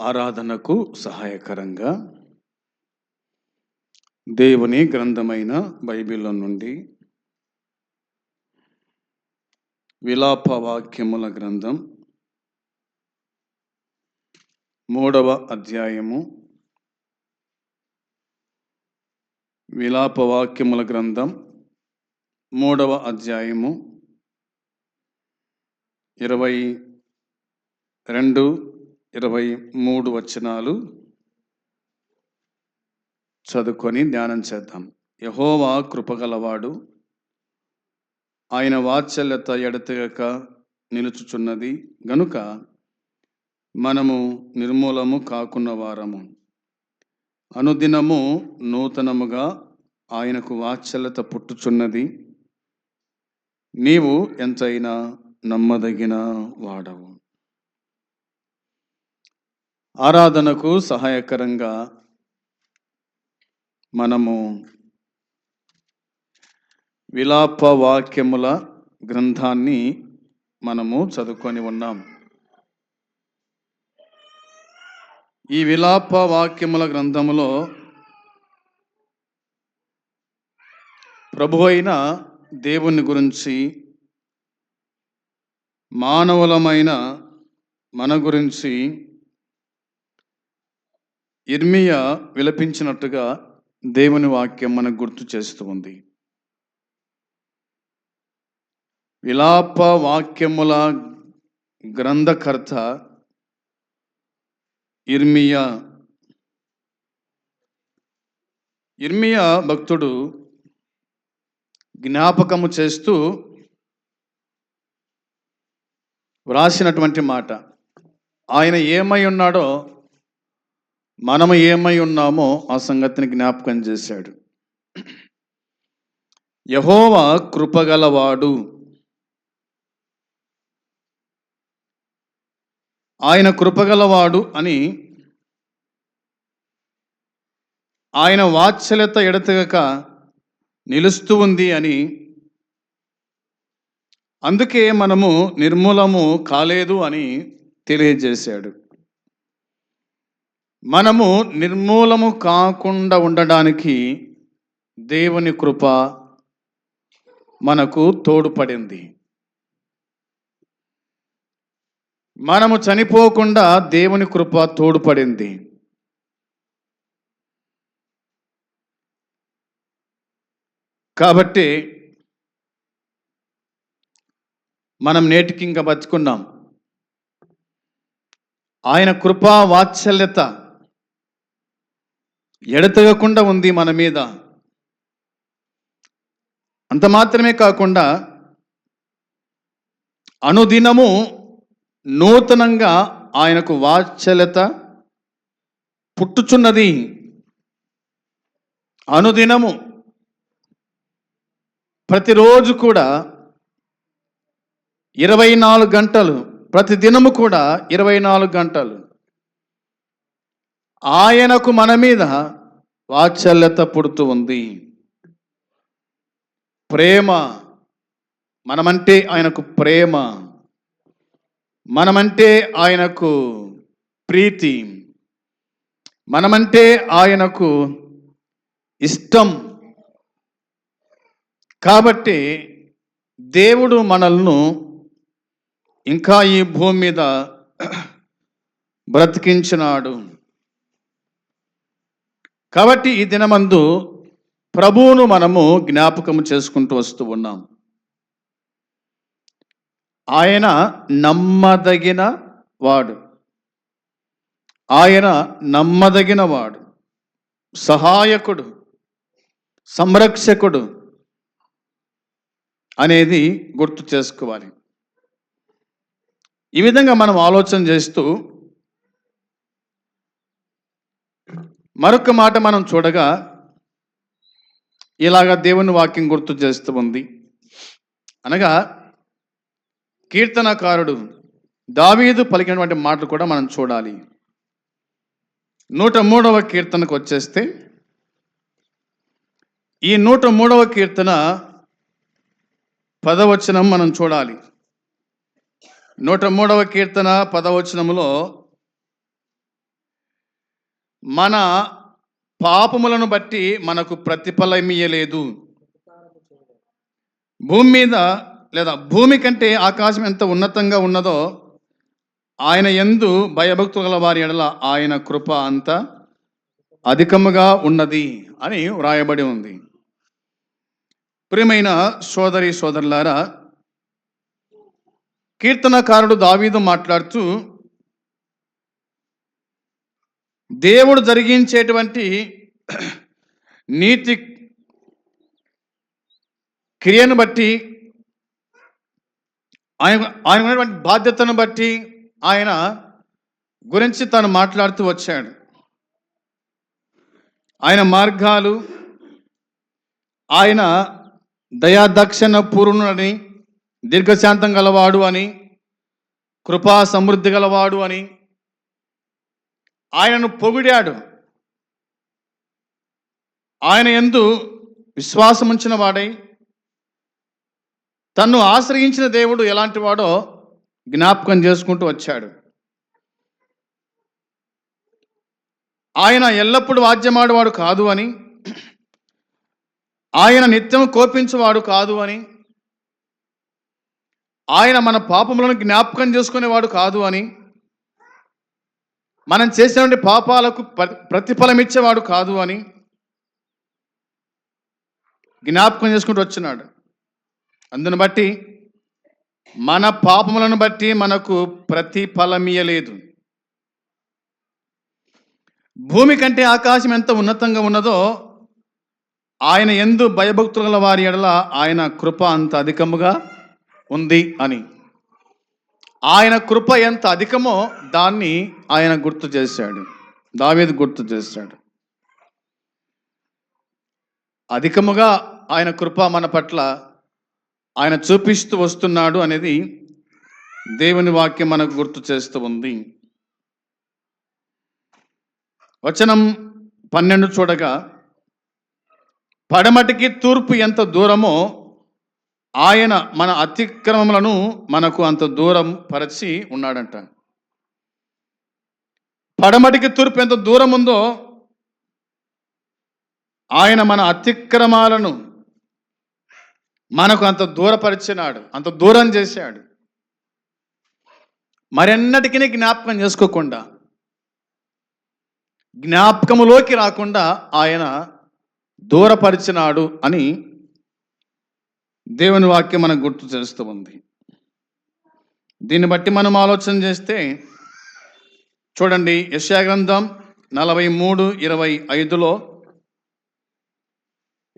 ఆరాధనకు సహాయకరంగా దేవుని గ్రంథమైన బైబిల్లో నుండి విలాప వాక్యముల గ్రంథం మూడవ అధ్యాయము. విలాప వాక్యముల గ్రంథం మూడవ అధ్యాయము ఇరవై రెండు ఇరవై మూడు వచనాలు చదువుకొని ధ్యానం చేద్దాం. యహోవా కృపగలవాడు ఆయన వాత్సల్యత ఎడతెగక నిలుచుచున్నది. గనుక మనము నిర్మూలము కాకున్న వారము. అనుదినము నూతనముగా ఆయనకు వాత్సల్యత పుట్టుచున్నది. నీవు ఎంతైనా నమ్మదగిన వాడవు. ఆరాధనకు సహాయకరంగా మనము విలాప వాక్యముల గ్రంథాన్ని మనము చదువుకొని ఉన్నాం. ఈ విలాప వాక్యముల గ్రంథములో ప్రభు అయిన దేవుని గురించి మానవులమైన మన గురించి ఇర్మియా విలపించినట్టుగా దేవుని వాక్యం మనకు గుర్తు చేస్తూ ఉంది. విలాప వాక్యముల గ్రంథకర్త ఇర్మియా ఇర్మియా భక్తుడు జ్ఞాపకము చేస్తూ వ్రాసినటువంటి మాట ఆయన ఏమై ఉన్నాడో మనము ఏమై ఉన్నామో ఆ సంగతిని జ్ఞాపకం చేశాడు. యహోవా కృపగలవాడు. ఆయన కృపగలవాడు అని ఆయన వాత్సల్యత ఎడతెగక నిలుస్తూ ఉంది అని. అందుకే మనము నిర్మూలము కాలేదు అని తెలియజేశాడు. మనము నిర్మూలము కాకుండా ఉండడానికి దేవుని కృప మనకు తోడ్పడింది. మనము చనిపోకుండా దేవుని కృప తోడ్పడింది. కాబట్టి మనం నేటికి ఇంకా బతుకున్నాం. ఆయన కృపా వాత్సల్యత ఎడతెగకుండా ఉంది మన మీద. అంత మాత్రమే కాకుండా అనుదినము నూతనంగా ఆయనకు వాత్సల్యత పుట్టుచున్నది. అనుదినము ప్రతిరోజు కూడా ఇరవై నాలుగు గంటలు ప్రతి దినము కూడా ఇరవై నాలుగు గంటలు. ఆయనకు మన మీద వాత్సల్యత పుడుతూ ఉంది. ప్రేమ మనమంటే ఆయనకు ప్రేమ మనమంటే ఆయనకు ప్రీతి మనమంటే ఆయనకు ఇష్టం. కాబట్టి దేవుడు మనల్ని ఇంకా ఈ భూమి మీద బ్రతికించినాడు. కాబట్టి ఈ దినమందు ప్రభువును మనము జ్ఞాపకము చేసుకుంటూ వస్తూ ఉన్నాం. ఆయన నమ్మదగిన వాడు. ఆయన నమ్మదగిన వాడు. సహాయకుడు. సంరక్షకుడు అనేది గుర్తు చేసుకోవాలి. ఈ విధంగా మనం ఆలోచన చేస్తూ మరొక మాట మనం చూడగా ఇలాగా దేవుని వాక్యం గుర్తు చేస్తూ ఉంది. అనగా కీర్తనకారుడు దావీదు పలికినటువంటి మాటలు కూడా మనం చూడాలి. నూట మూడవ కీర్తనకు వచ్చేస్తే ఈ నూట మూడవ కీర్తన పదవచనం మనం చూడాలి. నూట మూడవ కీర్తన పదవచనములో మన పాపములను బట్టి మనకు ప్రతిఫలమియ్యలేదు. భూమి మీద లేదా భూమి కంటే ఆకాశం ఎంత ఉన్నతంగా ఉన్నదో ఆయన ఎందు భయభక్తులు గల వారి ఎడల ఆయన కృప అంత అధికముగా ఉన్నది అని వ్రాయబడి ఉంది. ప్రియమైన సోదరి సోదరులారా కీర్తనకారుడు దావీదు మాట్లాడుతూ దేవుడు జరిగించేటువంటి నీతి క్రియను బట్టి ఆయన ఆయన ఉన్నటువంటి బాధ్యతను బట్టి ఆయన గురించి తను మాట్లాడుతూ వచ్చాడు. ఆయన మార్గాలు ఆయన దయాదక్షిణ పూర్ణుడని దీర్ఘశాంతం గలవాడు అని కృపా సమృద్ధి గలవాడు అని ఆయనను పొగిడాడు. ఆయన ఎందు విశ్వాసముంచిన వాడై తన్ను ఆశ్రయించిన దేవుడు ఎలాంటి వాడో జ్ఞాపకం చేసుకుంటూ వచ్చాడు. ఆయన ఎల్లప్పుడూ వాద్యమాడేవాడు కాదు అని ఆయన నిత్యం కోపించేవాడు కాదు అని ఆయన మన పాపములను జ్ఞాపకం చేసుకునేవాడు కాదు అని మనం చేసినటువంటి పాపాలకు ప్రతిఫలం ఇచ్చేవాడు కాదు అని జ్ఞాపకం చేసుకుంటూ వచ్చినాడు. అందును బట్టి మన పాపములను బట్టి మనకు ప్రతిఫలమియలేదు భూమి కంటే ఆకాశం ఎంత ఉన్నతంగా ఉన్నదో ఆయన ఎందు భయభక్తుల వారి ఎడల ఆయన కృప అంత అధికముగా ఉంది అని. ఆయన కృప ఎంత అధికమో దాన్ని ఆయన గుర్తు చేశాడు. దావేది గుర్తు చేశాడు. అధికముగా ఆయన కృప మన పట్ల ఆయన చూపిస్తూ వస్తున్నాడు అనేది దేవుని వాక్యం మనకు గుర్తు చేస్తూ ఉంది. వచనం పన్నెండు చూడగా పడమటికి తూర్పు ఎంత దూరమో ఆయన మన అతిక్రమములను మనకు అంత దూరం పరచి ఉన్నాడంట. పడమటికి తూర్పు ఎంత దూరం ఉందో ఆయన మన అతిక్రమాలను మనకు అంత దూరపరిచినాడు అంత దూరం చేశాడు. మరెన్నటికీ జ్ఞాపకం చేసుకోకుండా జ్ఞాపకములోకి రాకుండా ఆయన దూరపరిచినాడు అని దేవుని వాక్యం మనకు గుర్తు చేస్తూ ఉంది. దీన్ని బట్టి మనం ఆలోచన చేస్తే చూడండి యెషయా గ్రంథం నలభై మూడు ఇరవై ఐదులో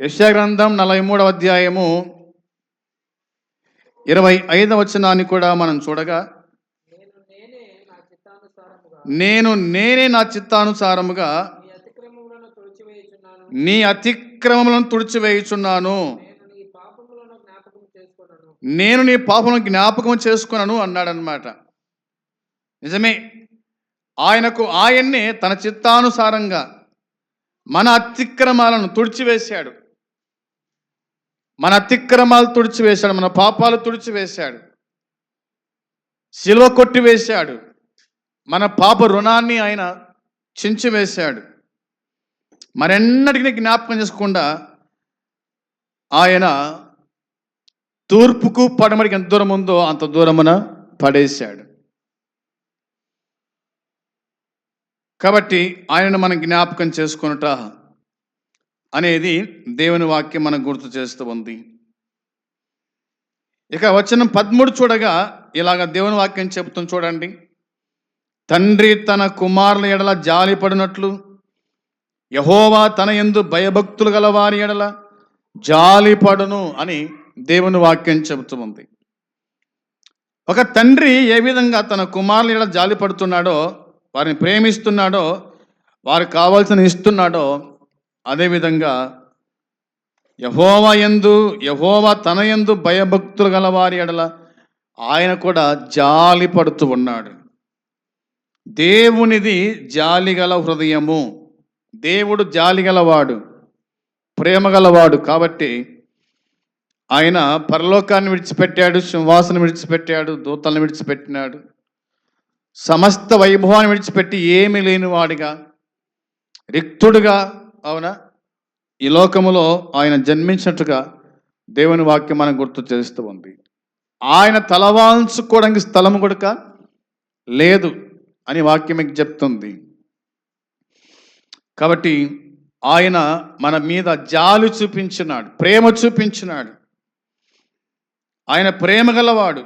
యెషయా గ్రంథం నలభై మూడవ అధ్యాయము ఇరవై ఐదవ వచనాన్ని కూడా మనం చూడగా నేను నేనే నా చిత్తానుసారముగా నేను నేనే నా చిత్తానుసారముగా నీ అతిక్రమములను తుడిచివేయుచున్నాను నీ అతిక్రమములను తుడిచివేయుచున్నాను నేను నీ పాపములను జ్ఞాపకం చేసుకున్నాను నేను నీ పాపను జ్ఞాపకం చేసుకున్నాను అన్నాడనమాట నిజమే. ఆయనకు ఆయన్నే తన చిత్తానుసారంగా మన అతిక్రమాలను తుడిచివేశాడు. మన అతిక్రమాలు తుడిచివేశాడు మన పాపాలు తుడిచివేశాడు. సిలువ కొట్టివేశాడు. మన పాప రుణాన్ని ఆయన చించివేశాడు. మరెన్నటికీ జ్ఞాపకం చేసుకుండా ఆయన తూర్పుకు పడమడికి ఎంత దూరం ఉందో అంత దూరమున పడేశాడు. కాబట్టి ఆయనను మనం జ్ఞాపకం చేసుకొనుట అనేది దేవుని వాక్యం మనకు గుర్తు చేస్తూ ఉంది. ఇక వచనం పదమూడు చూడగా ఇలాగ దేవుని వాక్యం చెబుతుంది చూడండి. తండ్రి తన కుమారుల ఎడల జాలిపడినట్లు యహోవా తన ఎందు భయభక్తులు గల వారి ఎడల జాలిపడును అని దేవుని వాక్యం చెబుతూ ఉంది. ఒక తండ్రి ఏ విధంగా తన కుమారుని ఇలా జాలి పడుతున్నాడో వారిని ప్రేమిస్తున్నాడో వారికి కావాల్సిన ఇస్తున్నాడో అదేవిధంగా యహోవా ఎందు యహోవా తన ఎందు భయభక్తులు గల వారి ఎడల ఆయన కూడా జాలి పడుతూ ఉన్నాడు. దేవునిది జాలిగల హృదయము. దేవుడు జాలిగలవాడు ప్రేమగలవాడు కాబట్టి ఆయన పరలోకాన్ని విడిచిపెట్టాడు సింహాసనం విడిచిపెట్టాడు దూతలను విడిచిపెట్టినాడు. సమస్త వైభవాన్ని విడిచిపెట్టి ఏమీ లేనివాడిగా రిక్తుడుగా అవునా? ఈ లోకములో ఆయన జన్మించినట్టుగా దేవుని వాక్యం మనం గుర్తు చేస్తూ ఉంది. ఆయన తలవాల్చుకోవడానికి స్థలం కొడుక లేదు అని వాక్యం మీకు చెప్తుంది. కాబట్టి ఆయన మన మీద జాలు చూపించినాడు ప్రేమ చూపించినాడు. ఆయన ప్రేమ గలవాడు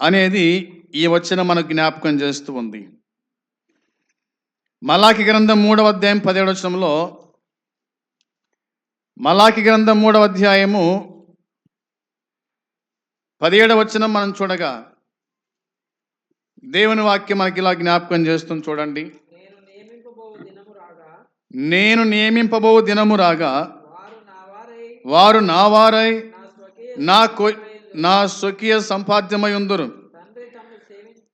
అనేది ఈ వచ్చిన మనకు జ్ఞాపకం చేస్తూ ఉంది. మలాకి గ్రంథం మూడవ అధ్యాయం పదిహేడు వచనంలో మలాకి గ్రంథం మూడవ అధ్యాయము పదిహేడవ వచనం మనం చూడగా దేవుని వాక్యం మనకి ఇలా జ్ఞాపకం చేస్తుంది చూడండి. నేను నియమింపబో దినము రాగా వారు నా వారు నా కొ నా స్వకీయ సంపాద్యమై ఉందరు.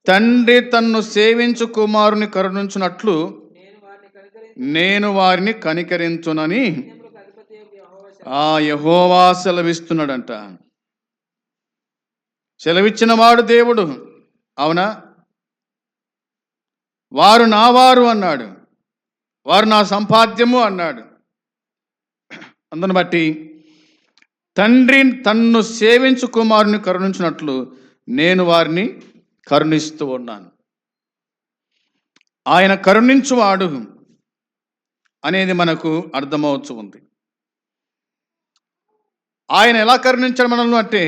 తండ్రి తన్ను సేవించు కుమారుని కరుణించున్నట్లు నేను వారిని కనుకరించి నేను వారిని కనికరించునని ఆ యహోవా సెలవిస్తున్నాడంట. సెలవిచ్చిన వాడు దేవుడు. అవునా? వారు నా వారు అన్నాడు. వారు నా సంపాద్యము అన్నాడు. అందుని బట్టి తండ్రి తన్ను సేవించు కుమారుని కరుణించినట్లు నేను వారిని కరుణిస్తూ ఉన్నాను. ఆయన కరుణించువాడు అనేది మనకు అర్థమవుతూ ఉంది. ఆయన ఎలా కరుణించాడు మనల్ని అంటే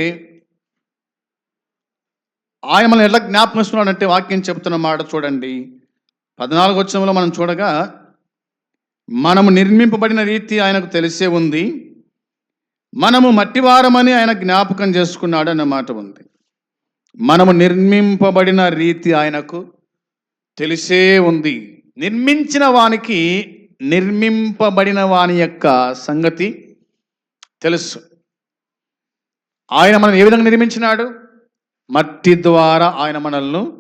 ఆయన మనం ఎలా జ్ఞాపకం ఇస్తున్నాడంటే వాక్యం చెప్తున్న మాట చూడండి. పద్నాలుగు వచ్చంలో మనం చూడగా మనము నిర్మింపబడిన రీతి ఆయనకు తెలిసే ఉంది. మనము మట్టివారమని ఆయన జ్ఞాపకం చేసుకున్నాడు అన్న మాట ఉంది. మనము నిర్మింపబడిన రీతి ఆయనకు తెలిసే ఉంది. నిర్మించిన వానికి నిర్మింపబడిన వాని యొక్క సంగతి తెలుసు. ఆయన మనం ఏ విధంగా నిర్మించినాడు? మట్టి ద్వారా ఆయన మనల్ని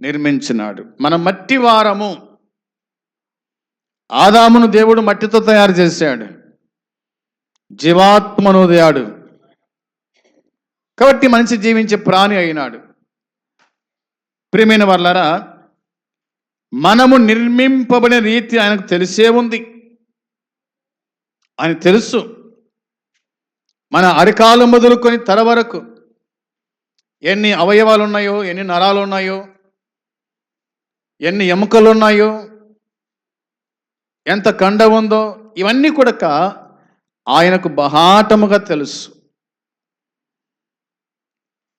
నిర్మించినాడు. మన మట్టి వారము ఆదామును దేవుడు మట్టితో తయారు చేశాడు. జీవాత్మనోదయాడు. కాబట్టి మనిషి జీవించే ప్రాణి అయినాడు. ప్రియమైన వాళ్ళరా మనము నిర్మింపబడిన రీతి ఆయనకు తెలిసే ఉంది. ఆయన తెలుసు. మన అరికాలు మొదలుకొని తల వరకు ఎన్ని అవయవాలు ఉన్నాయో ఎన్ని నరాలు ఉన్నాయో ఎన్ని ఎముకలు ఉన్నాయో ఎంత కండ ఉందో ఇవన్నీ కూడా ఆయనకు బహాటముగా తెలుసు.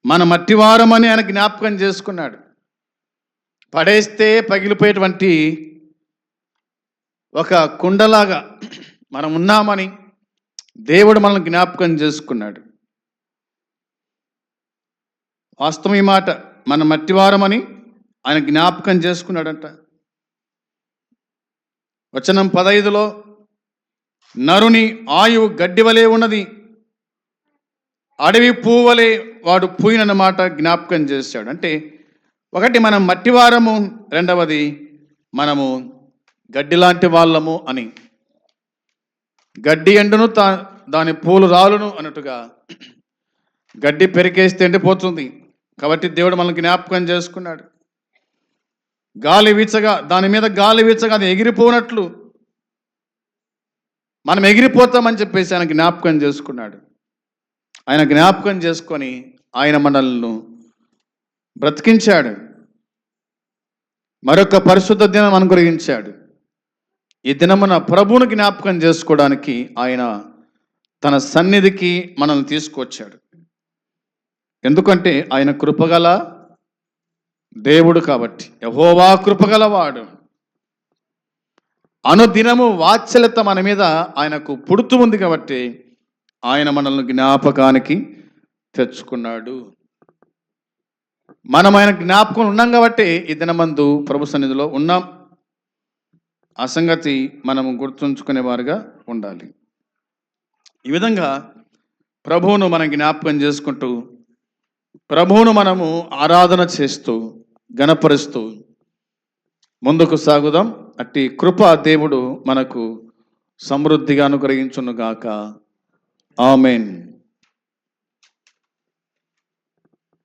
మన మట్టివారమని ఆయన జ్ఞాపకం చేసుకున్నాడు. పడేస్తే పగిలిపోయేటువంటి ఒక కుండలాగా మనం ఉన్నామని దేవుడు మనల్ని జ్ఞాపకం చేసుకున్నాడు. వాస్తవం ఈ మాట మన మట్టివారమని ఆయన జ్ఞాపకం చేసుకున్నాడంట. వచనం పదైదులో నరుని ఆయువు గడ్డి వలె ఉన్నది. అడవి పూవలే వాడు పూయినన్నమాట జ్ఞాపకం చేశాడు అంటే ఒకటి మనం మట్టివారము రెండవది మనము గడ్డి లాంటి వాళ్ళము అని. గడ్డి ఎండును తా దాని పూలు రాలును అన్నట్టుగా గడ్డి పెరికేస్తే ఎండిపోతుంది. కాబట్టి దేవుడు మనల్ని జ్ఞాపకం చేసుకున్నాడు. గాలి వీచగా దాని మీద గాలి వీచగా అది ఎగిరిపోనట్లు మనం ఎగిరిపోతామని చెప్పేసి ఆయన జ్ఞాపకం చేసుకున్నాడు. ఆయన జ్ఞాపకం చేసుకొని ఆయన మనల్ని బ్రతికించాడు. మరొక పరిశుద్ధ దినం అనుగ్రహించాడు. ఈ దినమున ప్రభువును జ్ఞాపకం చేసుకోవడానికి ఆయన తన సన్నిధికి మనల్ని తీసుకొచ్చాడు. ఎందుకంటే ఆయన కృపగల దేవుడు కాబట్టి. యహోవా కృపగలవాడు. అనుదినము వాత్సల్యత మన మీద ఆయనకు పుడుతూ ఉంది కాబట్టి ఆయన మనల్ని జ్ఞాపకానికి తెచ్చుకున్నాడు. మనం ఆయన జ్ఞాపకం ఉన్నాం కాబట్టి ఈ దినమందు ప్రభు సన్నిధిలో ఉన్నాం. ఆ సంగతి మనము గుర్తుంచుకునే వారుగా ఉండాలి. ఈ విధంగా ప్రభువును మనం జ్ఞాపకం చేసుకుంటూ ప్రభువును మనము ఆరాధన చేస్తూ గణపరుస్తూ ముందుకు సాగుదాం. అట్టి కృప దేవుడు మనకు సమృద్ధిగా అనుగ్రహించునుగాక. ఆమెన్.